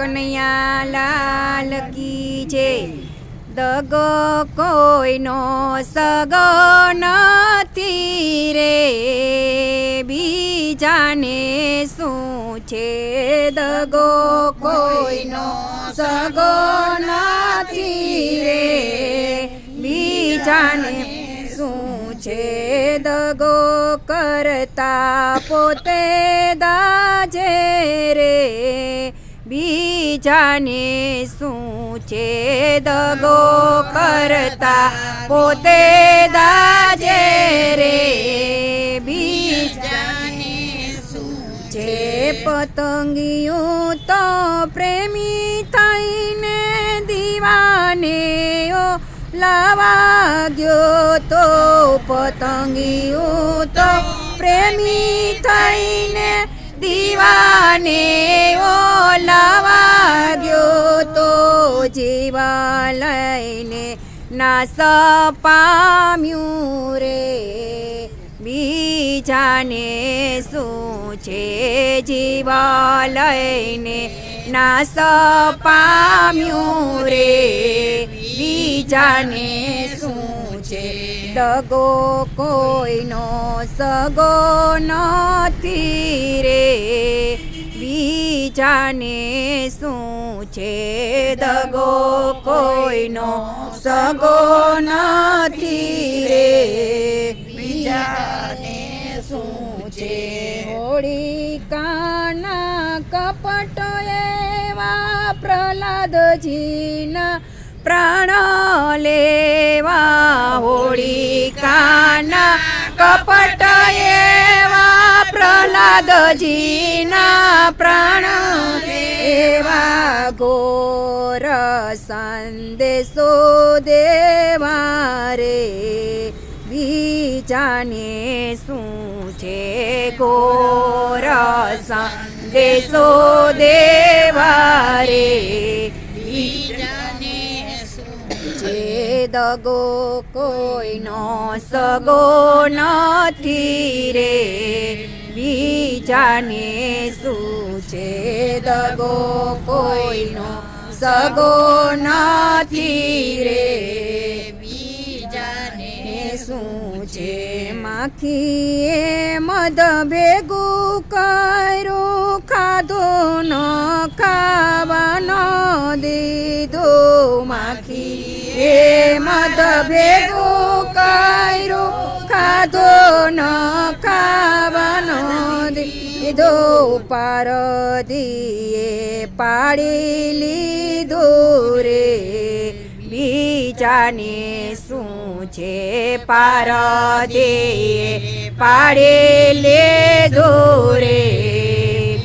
કનૈયા લાલ કી છે દગો કોઈનો સગો નથી રે. બીજાને શું છે દગો કોઈનો સગો નથી રે. બીજાને શું છે દગો કરતા પોતે દાજે રે. બીજાને શું છે દગો કરતા? પોતે દાજે રે. બીજાને છે પતંગિયું તો પ્રેમી થઈને દીવાનેઓ લાવા ગયો તો પતંગિયું તો પ્રેમી થઈને દીવાને ઓ નાસ પામ્યું રે બીજાને શું છે જીવા લઈને નાસ પામ્યું રે બીજાને શું છે દગો કોઈનો સગો નથી રે. બીજાને શું છે દગો કોઈનો સગો નથી રે? બીજાને શું છે? હોળી કાના કપટ એવા પ્રહલાદજીના પ્રાણ લેવા. હોળી કાના કપટ એવા પ્રહલાદજીના પ્રાણ લેવા ઘોર સંદેશો દેવા રે. બીજાને શું છે ઘોર સંદેશો દેવા રે? દગો કોઈનો સગો નથી રે? બીજાને શું છે દગો કોઈનો? સગો નથી રે. બીજાને શું છે? માખીએ મદ ભેગું કર્યું. ખાધો ન ખાવાનો દીધો. માખીએ મદ ભેગું કર્યું. ખાધો ન દીધો પારધીએ પાડી લીધો રે. બીજાને શું છે પારદે પાડી લીધો રે.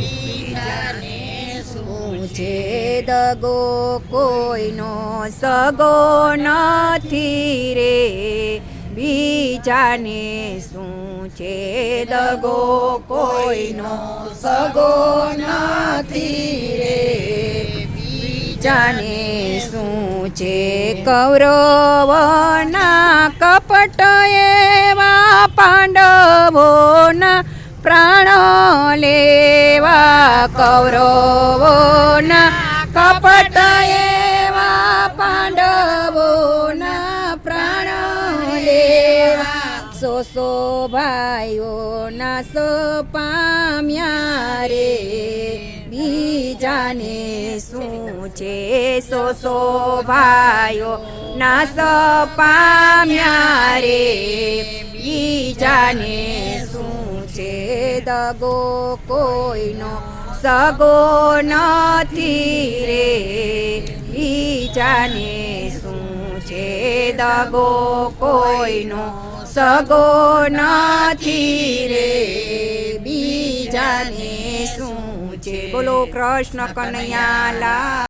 છે દગો કોઈનો સગો નથી રે. બીજાને શું છે દગો કોઈનો સગો નથી રે. બીજાને શું છે? કૌરવના કપટ એવા પાંડવોના પ્રાણ લેવા. કૌરવોના કપટ લેવા સો સો ભાઈઓના સો પામ્યા રે બીજાને શું છે સો સો ભાઈઓ નાસ પામ્યા રે બીજાને શું છે દગો કોઈનો સગો નથી રે બીજાને શું છે દગો કોઈનો સગો નથી રે બીજાને શું છે બોલો કૃષ્ણ કનૈયા લા